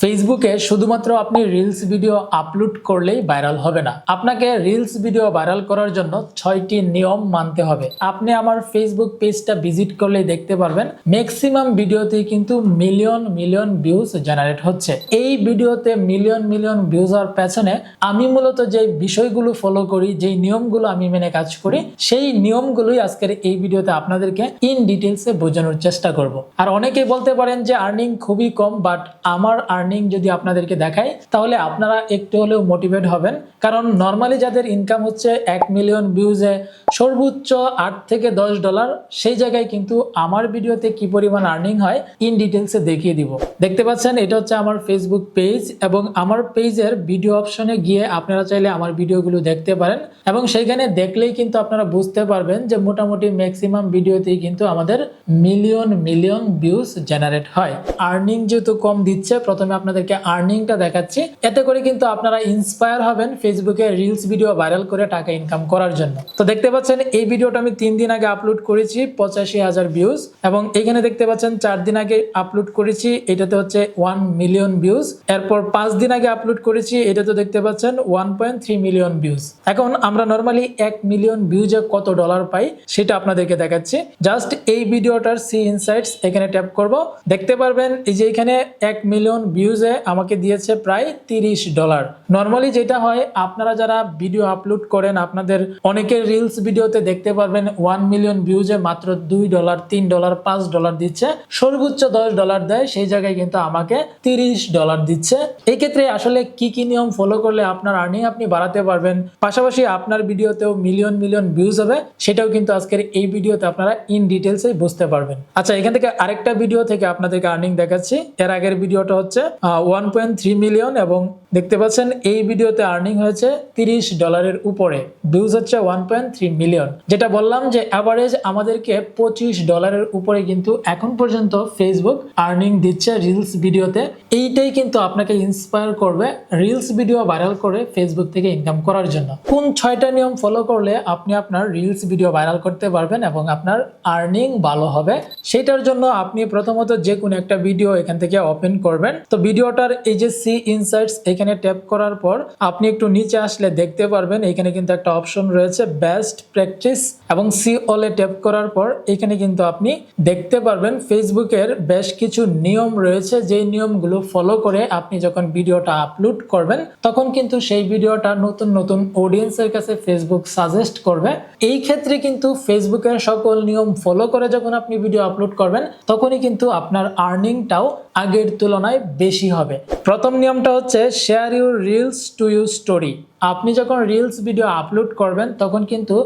ফেসবুকে শুধুমাত্র আপনি রিলস ভিডিও আপলোড করলেই ভাইরাল হবে না। আপনাকে রিলস ভিডিও ভাইরাল করার জন্য ছয়টি নিয়ম মানতে হবে। আপনি আমার ফেসবুক পেজটা ভিজিট করলেই দেখতে পারবেন ম্যাক্সিমাম ভিডিওতেই কিন্তু মিলিয়ন মিলিয়ন ভিউজ জেনারেট হচ্ছে। এই ভিডিওতে মিলিয়ন মিলিয়ন ভিউজ হওয়ার পেছনে আমি মূলত যে বিষয়গুলো ফলো করি, যেই নিয়মগুলো আমি মেনে কাজ করি, সেই নিয়মগুলোই আজকের এই ভিডিওতে আপনাদেরকে ইন ডিটেলসে বোঝানোর চেষ্টা করব। আর অনেকেই বলতে পারেন যে আর্নিং খুবই কম বাট আমার আর্নিং যদি আপনাদেরকে দেখাই, তাহলে আপনারা একটু হলেও মোটিভেট হবেন। কারণ নর্মালি যাদের ইনকাম হচ্ছে এক মিলিয়ন ভিউজে সর্বোচ্চ আট থেকে দশ ডলার সেই জায়গায় কিন্তু আমার ভিডিওতে কি পরিমাণ আর্নিং হয় ইন ডিটেলসে দেখিয়ে দিব। দেখতে পাচ্ছেন, এটা হচ্ছে আমার ফেসবুক পেজ এবং আমার পেজের ভিডিও অপশনে গিয়ে আপনারা চাইলে আমার ভিডিওগুলো দেখতে পারেন এবং সেইখানে দেখলেই কিন্তু আপনারা বুঝতে পারবেন যে মোটামুটি ম্যাক্সিমাম ভিডিওতেই কিন্তু আমাদের মিলিয়ন মিলিয়ন ভিউজ জেনারেট হয়। আর্নিং যেহেতু কম দিচ্ছে, প্রথমে আপনাদেরকে আর্নিংটা দেখাচ্ছি। এতে করে কিন্তু আপনারা ইন্সপায়ার হবেন ফেসবুকে রিলস ভিডিও ভাইরাল করে টাকা ইনকাম করার জন্য। তো দেখতে পাচ্ছেন, এই ভিডিওটা আমি তিন দিন আগে আপলোড করেছি, পঁচাশি হাজার ভিউজ এবং এখানে দেখতে পাচ্ছেন, চার দিন আগে আপলোড করেছি, এটাতে হচ্ছে ওয়ান মিলিয়ন ভিউজ এরপর পাঁচ দিন আগে আপলোড করেছি, এটাতে দেখতে পাচ্ছেন one point three million views এখন আমরা নর্মালি এক মিলিয়ন ভিউজে কত ডলার পাই, সেটা আপনাদেরকে দেখাচ্ছি। জাস্ট এই ভিডিওটার সি ইনসাইটস এখানে ট্যাপ করব। দেখতে পারবেন, এই যে এখানে এক মিলিয়ন ভিউজে আমাকে দিয়েছে প্রায় তিরিশ ডলার নর্মালি যেটা হয়, আপনারা যারা ভিডিও আপলোড করেন, আপনাদের অনেকের রিলস ভিডিওতে দেখতে পারবেন ওয়ান মিলিয়ন ভিউজে মাত্র দুই ডলার তিন ডলার পাঁচ ডলার দিচ্ছে। সর্বোচ্চ দশ ডলার দেয়, সেই জায়গায় কিন্তু আমাকে তিরিশ ডলার দিচ্ছে। এই ক্ষেত্রে আসলে কি কি নিয়ম ফলো করলে আপনার আর্নিং আপনি বাড়াতে পারবেন? পাশাপাশি আপনার ভিডিওতেও মিলিয়ন মিলিয়ন ভিউজ হবে, সেটাও কিন্তু আজকের এই ভিডিওতে আপনারা ইন ডিটেলসে বুঝতে পারবেন। আচ্ছা এখান থেকে আরেকটা ভিডিও থেকে আপনাদেরকে আর্নিং দেখাচ্ছি। এর আগের ভিডিওটা হচ্ছে ওয়ান পয়েন্ট থ্রি মিলিয়ন এবং দেখতে পাচ্ছেন এই ভিডিওতে আর্নিং হয়েছে তিরিশ ডলারের উপরে ভিউজ হচ্ছে ওয়ান পয়েন্ট থ্রি মিলিয়ন যেটা বললাম যে অ্যাভারেজ আমাদেরকে পঁচিশ ডলারের উপরে কিন্তু এখন পর্যন্ত ফেসবুক আর্নিং দিচ্ছে রিলস ভিডিওতে। এইটাই কিন্তু আপনাকে ইন্সপায়ার করবে রিলস ভিডিও ভাইরাল করে ফেসবুক থেকে ইনকাম করার জন্য। কোন ছয়টা নিয়ম ফলো করলে আপনি আপনার রিলস ভিডিও ভাইরাল করতে পারবেন এবং আপনার আর্নিং ভালো হবে, সেটার জন্য আপনি প্রথমত যে কোনো একটা ভিডিও এখান থেকে ওপেন করবেন। তো ভিডিওটার এই যে সি ইনসাইটস এখানে ট্যাপ করার পর আপনি একটু নিচে আসলে দেখতে পারবেন, এখানে কিন্তু একটা অপশন রয়েছে বেস্ট প্র্যাকটিস এবং সি অলে ট্যাপ করার পর এখানে কিন্তু আপনি দেখতে পারবেন ফেসবুকের বেশ কিছু নিয়ম রয়েছে যে নিয়মগুলো ফলো করে আপনি যখন ভিডিওটা আপলোড করবেন, তখন কিন্তু সেই ভিডিওটা নতুন নতুন অডিয়েন্সের কাছে ফেসবুক সাজেস্ট করবে। এই ক্ষেত্রে কিন্তু ফেসবুকের সকল নিয়ম ফলো করে যখন আপনি ভিডিও আপলোড করবেন, তখনই কিন্তু আপনার আর্নিংটাও আগের তুলনায় বেশি হবে। প্রথম নিয়মটা হচ্ছে share your reels to your story আপনি যখন রিলস ভিডিও আপলোড করবেন, তখন কিন্তু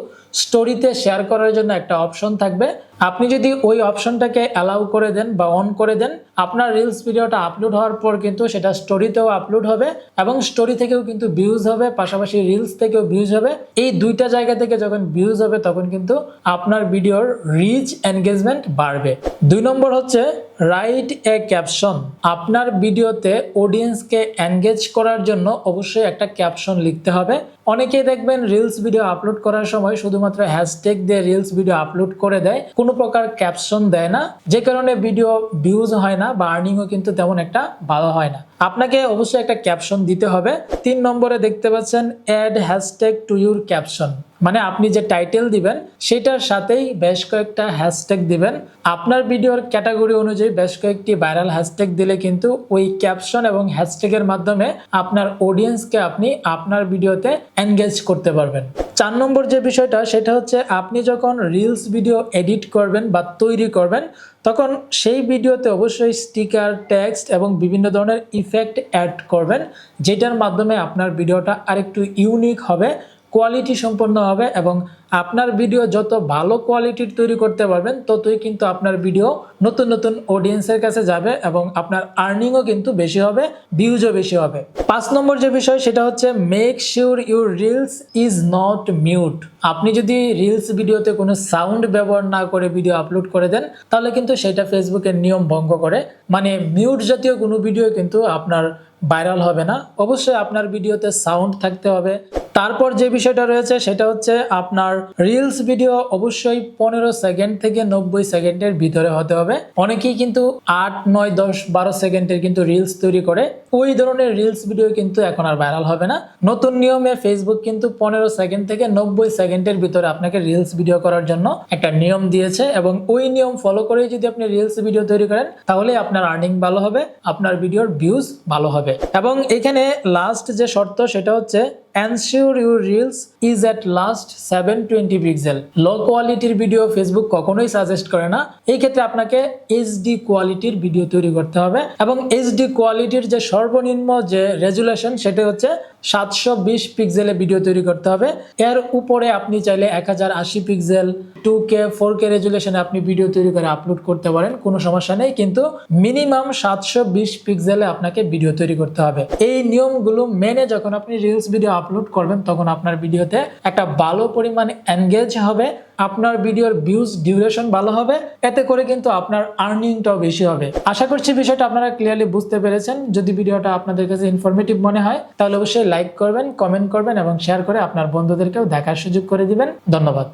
স্টোরিতে শেয়ার করার জন্য একটা অপশন থাকবে। আপনি যদি ওই অপশনটাকে অ্যালাউ করে দেন বা অন করে দেন, আপনার রিলস ভিডিওটা আপলোড হওয়ার পর কিন্তু সেটা স্টোরিতেও আপলোড হবে এবং স্টোরি থেকেও কিন্তু ভিউজ হবে, পাশাপাশি রিলস থেকেও ভিউজ হবে। এই দুইটা জায়গা থেকে যখন ভিউজ হবে, তখন কিন্তু আপনার ভিডিওর রিচ এনগেজমেন্ট বাড়বে। দুই নম্বর হচ্ছে রাইট এ ক্যাপশন আপনার ভিডিওতে অডিয়েন্সকে এনগেজ করার জন্য অবশ্যই একটা ক্যাপশন লিখতে হবে। অনেকেই দেখবেন রিলস ভিডিও আপলোড করার সময় শুধুমাত্র হ্যাশট্যাগ দিয়ে রিলস ভিডিও আপলোড করে দেয়, কোনো প্রকার ক্যাপশন দেয় না। যে কারণে ভিডিও ভিউজ হয় না বা আর্নিংও কিন্তু তেমন একটা ভালো হয় না। আপনাকে অবশ্যই একটা ক্যাপশন দিতে হবে। তিন নম্বরে দেখতে পাচ্ছেন add hashtag to your caption মানে আপনি যে টাইটেল দিবেন, সেটার সাথেই বেশ কয়েকটা হ্যাশট্যাগ দিবেন। আপনার ভিডিওর ক্যাটাগরি অনুযায়ী বেশ কয়েকটি ভাইরাল হ্যাশট্যাগ দিলে কিন্তু ওই ক্যাপশন এবং হ্যাশট্যাগের মাধ্যমে আপনার অডিয়েন্সকে আপনি আপনার ভিডিওতে এনগেজ করতে পারবেন। চার নম্বর যে বিষয়টা, সেটা হচ্ছে আপনি যখন রিলস ভিডিও এডিট করবেন বা তৈরি করবেন তখন সেই ভিডিওতে অবশ্যই স্টিকার টেক্সট এবং বিভিন্ন ধরনের ইফেক্ট অ্যাড করবেন, যেটার মাধ্যমে আপনার ভিডিওটা আরেকটু ইউনিক হবে। কোয়ালিটি সম্পন্ন হবে এবং আপনার ভিডিও যত ভালো কোয়ালিটির তৈরি করতে পারবেন, ততই কিন্তু আপনার ভিডিও নতুন নতুন অডিয়েন্সের কাছে যাবে এবং আপনার আর্নিংও কিন্তু বেশি হবে ভিউজও বেশি হবে। পাঁচ নম্বর যে বিষয়, সেটা হচ্ছে make sure your reels is not mute আপনি যদি রিলস ভিডিওতে কোনো সাউন্ড ব্যবহার না করে ভিডিও আপলোড করে দেন, তাহলে কিন্তু সেটা ফেসবুকের নিয়ম ভঙ্গ করে। মানে মিউট জাতীয় কোনো ভিডিও কিন্তু আপনার ভাইরাল হবে না। অবশ্যই আপনার ভিডিওতে সাউন্ড থাকতে হবে। তারপর যে বিষয়টা রয়েছে সেটা হচ্ছে আপনার রিলস ভিডিও অবশ্যই পনেরো সেকেন্ড থেকে নব্বই সেকেন্ডের ভিতরে হতে হবে। অনেকেই কিন্তু আট, নয়, দশ, বারো সেকেন্ডের কিন্তু রিলস তৈরি করে। ওই ধরনের রিলস ভিডিও কিন্তু এখন আর ভাইরাল হবে না। নতুন নিয়মে ফেসবুক কিন্তু পনেরো সেকেন্ড থেকে নব্বই সেকেন্ডের ভিতরে আপনাকে রিলস ভিডিও করার জন্য একটা নিয়ম দিয়েছে এবং ওই নিয়ম ফলো করেই যদি আপনি রিলস ভিডিও তৈরি করেন, তাহলে আপনার আর্নিং ভালো হবে, আপনার ভিডিওর ভিউজ ভালো হবে। এবং এখানে লাস্ট যে শর্ত সেটা হচ্ছে ensure your reels is at last seven twenty pixel low কোয়ালিটির ভিডিও ফেসবুক কখনোই সাজেস্ট করে না। এই ক্ষেত্রে আপনাকে এইচডি কোয়ালিটির ভিডিও তৈরি করতে হবে এবং এইচডি কোয়ালিটির যে সর্বনিম্ন যে রেজুলেশন সেটা হচ্ছে সাতশো বিশ পিক্সেলে ভিডিও তৈরি করতে হবে। এর উপরে আপনি চাইলে এক হাজার আশি pixel two K four K রেজুলেশনে আপনি ভিডিও তৈরি করে আপলোড করতে পারেন, কোনো সমস্যা নেই। কিন্তু মিনিমাম সাতশো বিশ পিক্সেলে আপনাকে ভিডিও তৈরি করতে হবে। এই নিয়মগুলো মেনে যখন আপনি রিলস ভিডিও আপলোড করবেন, তখন আপনার ভিডিওতে একটা ভালো পরিমাণে এনগেজ হবে, আপনার ভিডিওর ভিউজ ডিউরেশন ভালো হবে, এতে করে কিন্তু আপনার আর্নিংটাও বেশি হবে। আশা করছি বিষয়টা আপনারা ক্লিয়ারলি বুঝতে পেরেছেন। যদি ভিডিওটা আপনাদের কাছে ইনফরমেটিভ মনে হয়, তাহলে অবশ্যই লাইক করবেন কমেন্ট করবেন এবং শেয়ার করে আপনার বন্ধুদেরকেও দেখার সুযোগ করে দিবেন। ধন্যবাদ।